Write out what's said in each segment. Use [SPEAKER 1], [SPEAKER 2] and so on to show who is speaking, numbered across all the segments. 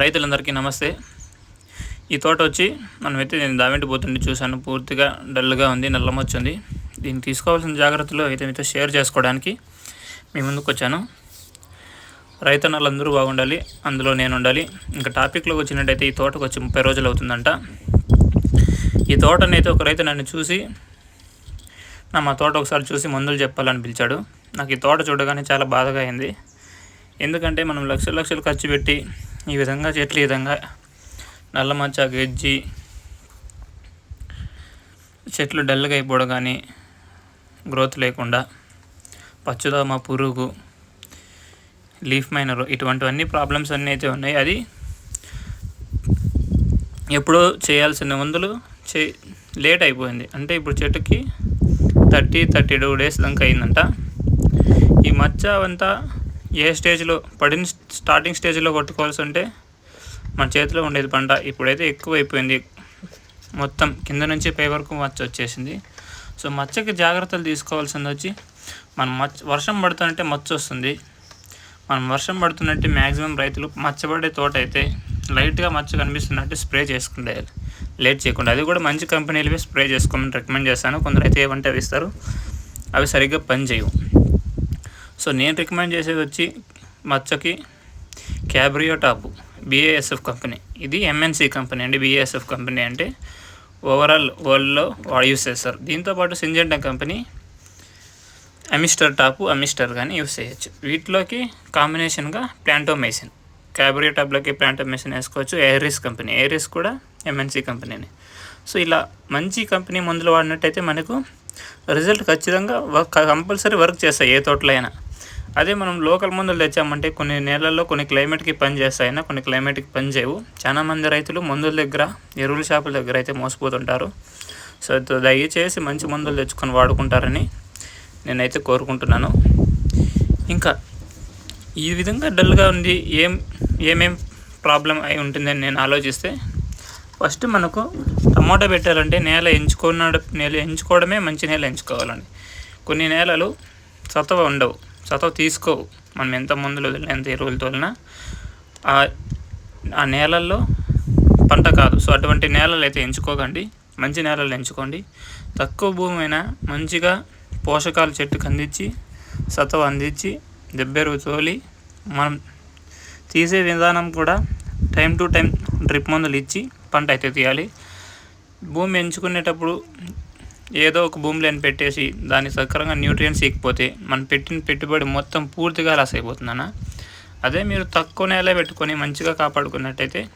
[SPEAKER 1] రైతులందరికీ నమస్తే. ఈ తోట వచ్చి మనమైతే నేను దావెంటి పోతుండి చూశాను. పూర్తిగా డల్గా ఉంది నల్లమొచ్చింది దీన్ని తీసుకోవాల్సిన జాగ్రత్తలు అయితే మీతో షేర్ చేసుకోవడానికి మీ ముందుకు వచ్చాను. రైతన్నలందరూ బాగుండాలి అందులో నేను ఉండాలి ఇంకా టాపిక్లోకి వచ్చినట్టయితే ఈ తోటకు వచ్చి ముప్పై రోజులు అవుతుందంట. ఈ తోటనైతే ఒక రైతు నన్ను చూసి నా మా తోట ఒకసారి చూసి మందులు చెప్పాలని పిలిచాడు. నాకు ఈ తోట చూడగానే చాలా బాధగా అయింది. ఎందుకంటే మనం లక్షలు లక్షలు ఖర్చు పెట్టి ఈ విధంగా చెట్లు ఈ విధంగా నల్ల మచ్చ గెజ్జి చెట్లు డల్గా అయిపోవడం కానీ గ్రోత్ లేకుండా పచ్చుదోమ పురుగు లీఫ్ మైనర్ ఇటువంటివన్నీ ప్రాబ్లమ్స్ అన్నీ అయితే ఉన్నాయి. అది ఎప్పుడో చేయాల్సిన మందులు చే లేట్ అయిపోయింది. అంటే ఇప్పుడు చెట్టుకి థర్టీ థర్టీ టూ డేస్ దాకా అయిందంట. ఈ మచ్చ అంతా ఏ స్టేజ్లో పడిన స్టార్టింగ్ స్టేజ్లో కొట్టుకోవాల్సి ఉంటే మన చేతిలో ఉండేది పంట ఇప్పుడైతే ఎక్కువ అయిపోయింది మొత్తం కింద నుంచి పై వరకు మచ్చ వచ్చేసింది. సో మచ్చకి జాగ్రత్తలు తీసుకోవాల్సింది వచ్చి మనం మచ్చ వర్షం పడుతుంటే మచ్చ వస్తుంది. మనం వర్షం పడుతున్నట్టు మ్యాక్సిమం రైతులు మచ్చబడే తోట అయితే లైట్గా మచ్చ కనిపిస్తున్నట్టు స్ప్రే చేసుకుంటే లేట్ చేయకుండా. అది కూడా మంచి కంపెనీలవి స్ప్రే చేసుకోమని రికమెండ్ చేస్తాను. కొందరు అయితే ఏమంటే అవి ఇస్తారు? అవి సరిగ్గా పని చేయవు సో నేను రికమెండ్ చేసేది వచ్చి మచ్చకి క్యాబ్రియో టాపు బీఏఎస్ఎఫ్ కంపెనీ. ఇది ఎంఎన్సి కంపెనీ అండి బిఏఎస్ఎఫ్ కంపెనీ అంటే ఓవరాల్ వరల్డ్లో వాడు యూస్ చేస్తారు. దీంతోపాటు Syngenta company Amistar top Amistar కానీ యూస్ చేయొచ్చు. వీటిలోకి కాంబినేషన్గా ప్లాంటోమేసిన్ క్యాబ్రియో టాప్లోకి ప్లాంటోమేసిన్ వేసుకోవచ్చు. ఏరిస్ కంపెనీ ఎయిరిస్ కూడా ఎంఎన్సి కంపెనీని. సో ఇలా మంచి కంపెనీ మందులు వాడినట్టయితే మనకు రిజల్ట్ ఖచ్చితంగా వర్క్ కంపల్సరీ వర్క్ చేస్తాయి ఏ తోటలో అయినా. అదే మనం లోకల్ మందులు తెచ్చామంటే కొన్ని నేలల్లో కొన్ని క్లైమేట్కి పని చేస్తాయినా కొన్ని క్లైమేట్కి పని చేయవు. చాలామంది రైతులు మందుల దగ్గర ఎరువుల షాపుల దగ్గర అయితే మోసపోతుంటారు. సో దయచేసి మంచి మందులు తెచ్చుకొని వాడుకుంటారని నేనైతే కోరుకుంటున్నాను. ఇంకా ఈ విధంగా డల్గా ఉంది ఏం ఏమేం ప్రాబ్లం అయి ఉంటుందని నేను ఆలోచిస్తే ఫస్ట్ మనకు టమాటా పెట్టాలంటే నేల ఎంచుకున్న నేల ఎంచుకోవడమే మంచి నేల ఎంచుకోవాలండి. కొన్ని నేలలు సత్తువ ఉండవు. సతవ తీసుకోవు మనం ఎంత మందులు వదిలినా ఎంత ఎరువులు తోలినా ఆ నేలల్లో పంట కాదు. సో అటువంటి నేలలు అయితే ఎంచుకోకండి. మంచి నేలలు ఎంచుకోండి. తక్కువ భూమి అయినా మంచిగా పోషకాలు చెట్టుకు అందించి సతవ అందించి దెబ్బెరువు తోలి మనం తీసే విధానం కూడా టైం టు టైం డ్రిప్ మందులు ఇచ్చి పంట అయితే తీయాలి. భూమి ఎంచుకునేటప్పుడు ఏదో ఒక భూమిలోని పెట్టేసి దాన్ని సక్రంగా న్యూట్రియన్స్ ఇకపోతే మనం పెట్టిన పెట్టుబడి మొత్తం పూర్తిగా లాస్ అయిపోతుందన్న? అదే మీరు తక్కువ నేల పెట్టుకొని మంచిగా కాపాడుకున్నట్టయితే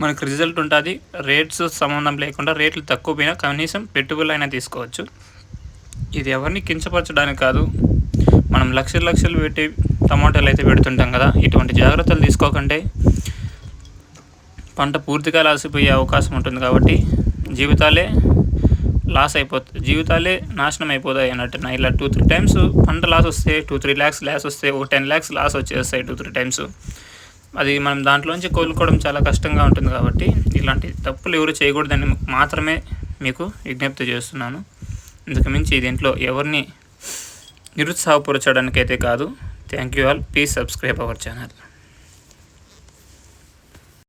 [SPEAKER 1] మనకు రిజల్ట్ ఉంటుంది. రేట్స్ సంబంధం లేకుండా రేట్లు తక్కువ పోయినా కనీసం పెట్టుబడులు అయినా తీసుకోవచ్చు. ఇది ఎవరిని కించపరచడానికి కాదు. మనం లక్షలు లక్షలు పెట్టి టమాటాలు అయితే పెడుతుంటాం కదా. ఇటువంటి జాగ్రత్తలు తీసుకోకంటే పంట పూర్తిగా లాసిపోయే అవకాశం ఉంటుంది కాబట్టి జీవితాలే లాస్ అయిపోతుంది జీవితాలే నాశనం అయిపోతాయి అన్నట్టు ఇలా టూ త్రీ టైమ్స్ పంట లాస్ వస్తే టూ త్రీ ల్యాక్స్ లాస్ వస్తే ఒక టెన్ ల్యాక్స్ లాస్ వచ్చేస్తాయి టూ త్రీ టైమ్స్ అది మనం దాంట్లోంచి కోలుకోవడం చాలా కష్టంగా ఉంటుంది కాబట్టి ఇలాంటి తప్పులు ఎవరు చేయకూడదని మాత్రమే మీకు విజ్ఞప్తి చేస్తున్నాను. ఇంతకు మించి దీంట్లో ఎవరిని నిరుత్సాహపరచడానికైతే కాదు. Thank you all please subscribe our channel